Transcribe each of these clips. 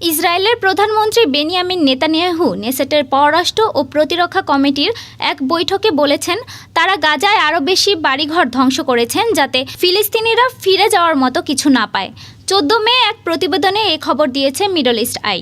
ইসরায়েলের প্রধানমন্ত্রী Benjamin Netanyahu নেসেটের পররাষ্ট্র ও প্রতিরক্ষা কমিটির এক বৈঠকে বলেছেন, তারা গাজায় আরও বেশি বাড়িঘর ধ্বংস করেছেন যাতে ফিলিস্তিনিরা ফিরে যাওয়ার মতো কিছু না পায়। চোদ্দ মে এক প্রতিবেদনে এ খবর দিয়েছে মিডল ইস্ট আই।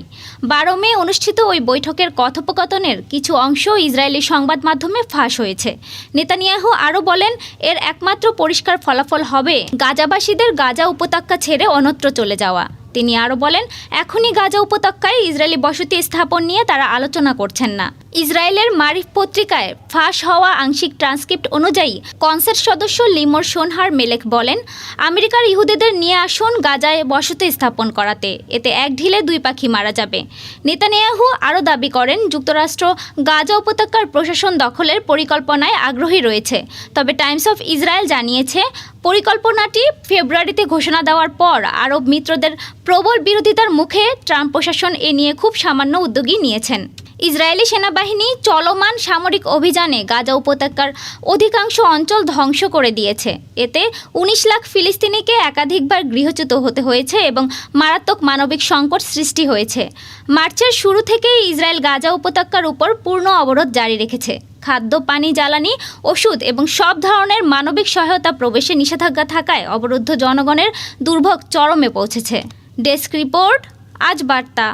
বারো মে অনুষ্ঠিত ওই বৈঠকের কথোপকথনের কিছু অংশ ইসরায়েলি সংবাদ মাধ্যমে ফাঁস হয়েছে। নেতানিয়াহু আরও বলেন, এর একমাত্র পরিষ্কার ফলাফল হবে গাজাবাসীদের গাজা উপত্যকা ছেড়ে অন্যত্র চলে যাওয়া। তিনি আরও বলেন এখনই গাজা উপত্যকায় ইসরায়েলি বসতি স্থাপন নিয়ে তারা আলোচনা করছেন না। ইসরায়েলের মারিফ পত্রিকায় ফাঁস হওয়া আংশিক ট্রান্সক্রিপ্ট অনুযায়ী কনসার্ট সদস্য লিমোর সোনহার মেলেক বলেন, আমেরিকার ইহুদিদের নিয়ে আসুন গাজায় বসতি স্থাপন করাতে, এতে এক ঢিলে দুই পাখি মারা যাবে। নেতানিয়াহু আরও দাবি করেন, যুক্তরাষ্ট্র গাজা উপত্যকার প্রশাসন দখলের পরিকল্পনায় আগ্রহী রয়েছে। তবে টাইমস অফ ইসরায়েল জানিয়েছে, পরিকল্পনাটি ফেব্রুয়ারিতে ঘোষণা দেওয়ার পর আরব মিত্রদের প্রবল বিরোধিতার মুখে ট্রাম্প প্রশাসন এ নিয়ে খুব সামান্য উদ্যোগী নিয়েছেন। ইসরায়েলি সেনাবাহিনী চলমান সামরিক অভিযানে গাজা উপত্যকার অধিকাংশ অঞ্চল ধ্বংস করে দিয়েছে। এতে উনিশ লাখ ফিলিস্তিনিকে একাধিকবার গৃহচ্যুত হতে হয়েছে এবং মারাত্মক মানবিক সংকট সৃষ্টি হয়েছে। মার্চের শুরু থেকেই ইসরায়েল গাজা উপত্যকার উপর পূর্ণ অবরোধ জারি রেখেছে। খাদ্য, পানি, জ্বালানি, ওষুধ এবং সব ধরনের মানবিক সহায়তা প্রবেশে নিষেধাজ্ঞা থাকায় অবরুদ্ধ জনগণের দুর্ভোগ চরমে পৌঁছেছে। ডেস্ক রিপোর্ট, আজ বার্তা।